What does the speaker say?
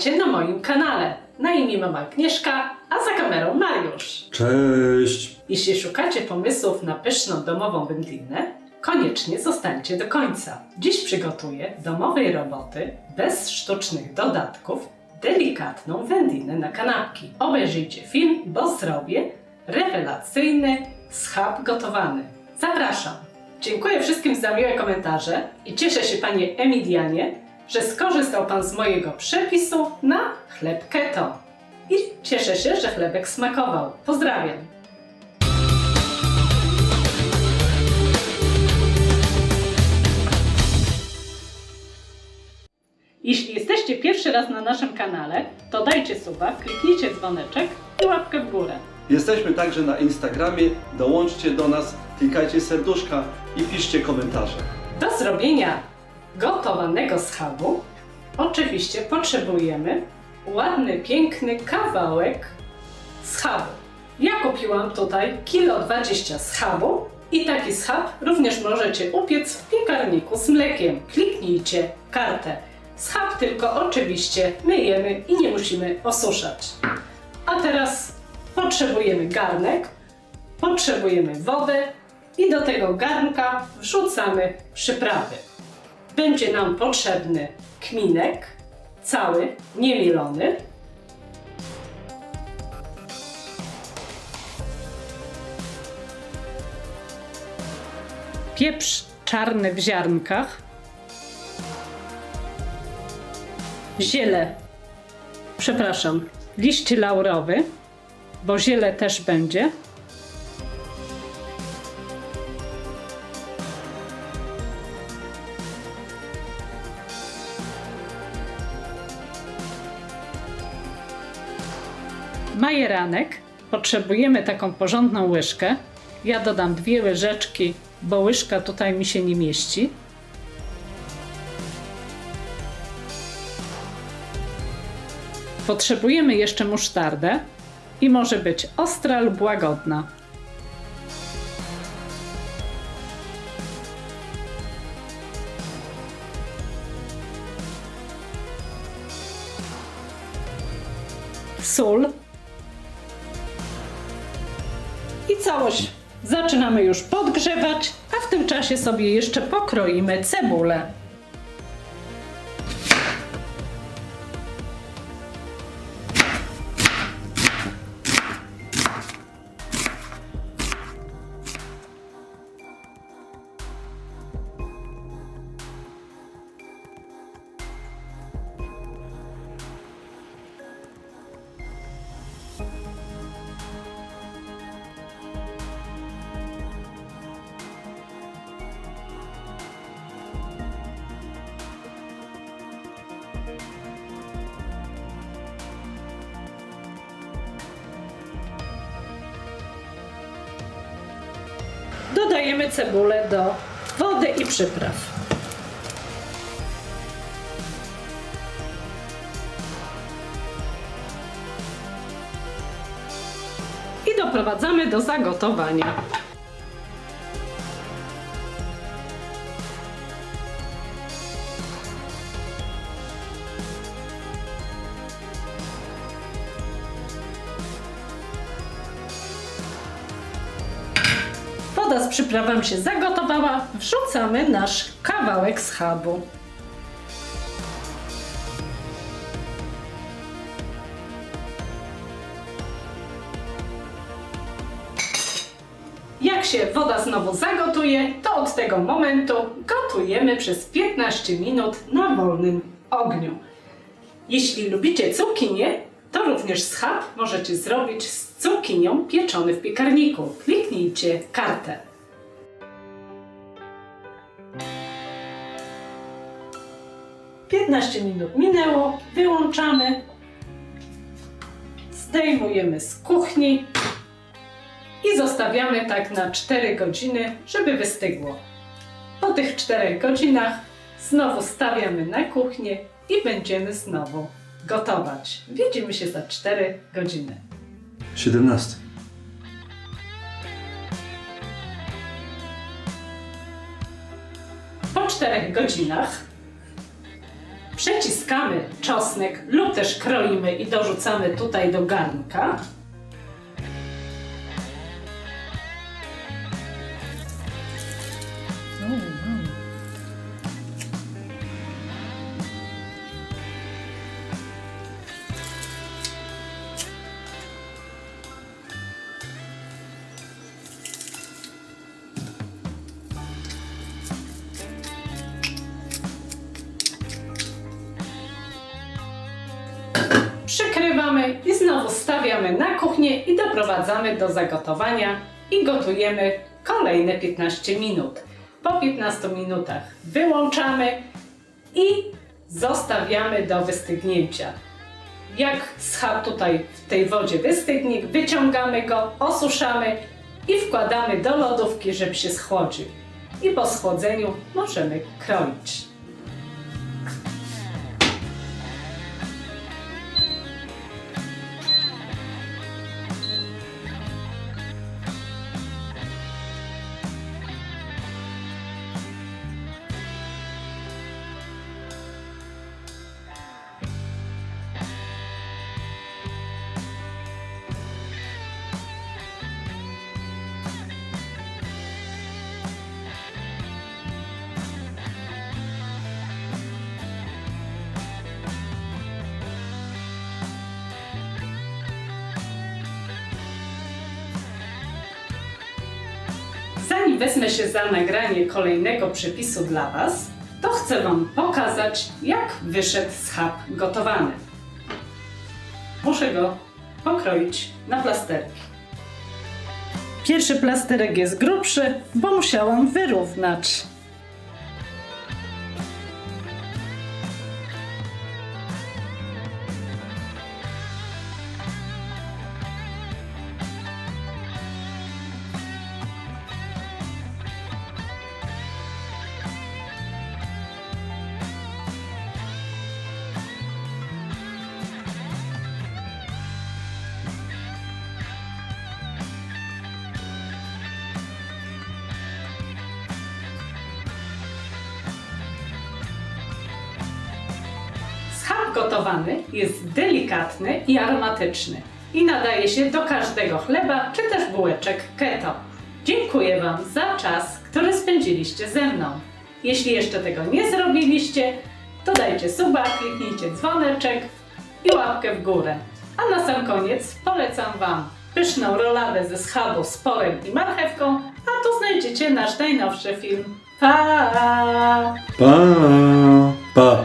Witajcie na moim kanale. Na imię mam Agnieszka, a za kamerą Mariusz. Cześć! Jeśli szukacie pomysłów na pyszną domową wędlinę, koniecznie zostańcie do końca. Dziś przygotuję domowej roboty bez sztucznych dodatków delikatną wędlinę na kanapki. Obejrzyjcie film, bo zrobię rewelacyjny schab gotowany. Zapraszam! Dziękuję wszystkim za miłe komentarze i cieszę się Panie Emilianie, że skorzystał Pan z mojego przepisu na chleb keto. I cieszę się, że chlebek smakował. Pozdrawiam! Jeśli jesteście pierwszy raz na naszym kanale, to dajcie suba, kliknijcie dzwoneczek i łapkę w górę. Jesteśmy także na Instagramie. Dołączcie do nas, klikajcie serduszka i piszcie komentarze. Do zrobienia gotowanego schabu oczywiście potrzebujemy ładny, piękny kawałek schabu. Ja kupiłam tutaj kilo 20 schabu i taki schab również możecie upiec w piekarniku z mlekiem. Kliknijcie kartę. Schab tylko oczywiście myjemy i nie musimy osuszać. A teraz potrzebujemy garnek, potrzebujemy wodę i do tego garnka wrzucamy przyprawy. Będzie nam potrzebny kminek, cały, niemielony. Pieprz czarny w ziarnkach. Ziele, przepraszam, liść laurowy, bo ziele też będzie. Majeranek. Potrzebujemy taką porządną łyżkę. Ja dodam dwie łyżeczki, bo łyżka tutaj mi się nie mieści. Potrzebujemy jeszcze musztardę i może być ostra lub łagodna. Sól i całość zaczynamy już podgrzewać, a w tym czasie sobie jeszcze pokroimy cebulę. Dodajemy cebulę do wody i przypraw. I doprowadzamy do zagotowania. Woda z przyprawami się zagotowała. Wrzucamy nasz kawałek schabu. Jak się woda znowu zagotuje, to od tego momentu gotujemy przez 15 minut na wolnym ogniu. Jeśli lubicie cukinię, to również schab możecie zrobić z cukinią pieczony w piekarniku. Kliknijcie kartę. Piętnaście minut minęło, wyłączamy, zdejmujemy z kuchni i zostawiamy tak na 4 godziny, żeby wystygło. Po tych 4 godzinach znowu stawiamy na kuchnię i będziemy znowu gotować. Widzimy się za 4 godziny. 17. Po 4 godzinach Przeciskamy czosnek lub też kroimy i dorzucamy tutaj do garnka. Znowu stawiamy na kuchnię i doprowadzamy do zagotowania i gotujemy kolejne 15 minut. Po 15 minutach wyłączamy i zostawiamy do wystygnięcia. Jak schab tutaj w tej wodzie wystygnie, wyciągamy go, osuszamy i wkładamy do lodówki, żeby się schłodził. I po schłodzeniu możemy kroić. Zanim wezmę się za nagranie kolejnego przepisu dla Was, to chcę Wam pokazać, jak wyszedł schab gotowany. Muszę go pokroić na plasterki. Pierwszy plasterek jest grubszy, bo musiałam wyrównać. Gotowany jest delikatny i aromatyczny i nadaje się do każdego chleba czy też bułeczek keto. Dziękuję Wam za czas, który spędziliście ze mną. Jeśli jeszcze tego nie zrobiliście, to dajcie suba, kliknijcie dzwoneczek i łapkę w górę. A na sam koniec polecam Wam pyszną roladę ze schabu z porem i marchewką, a tu znajdziecie nasz najnowszy film. Pa! Pa, pa.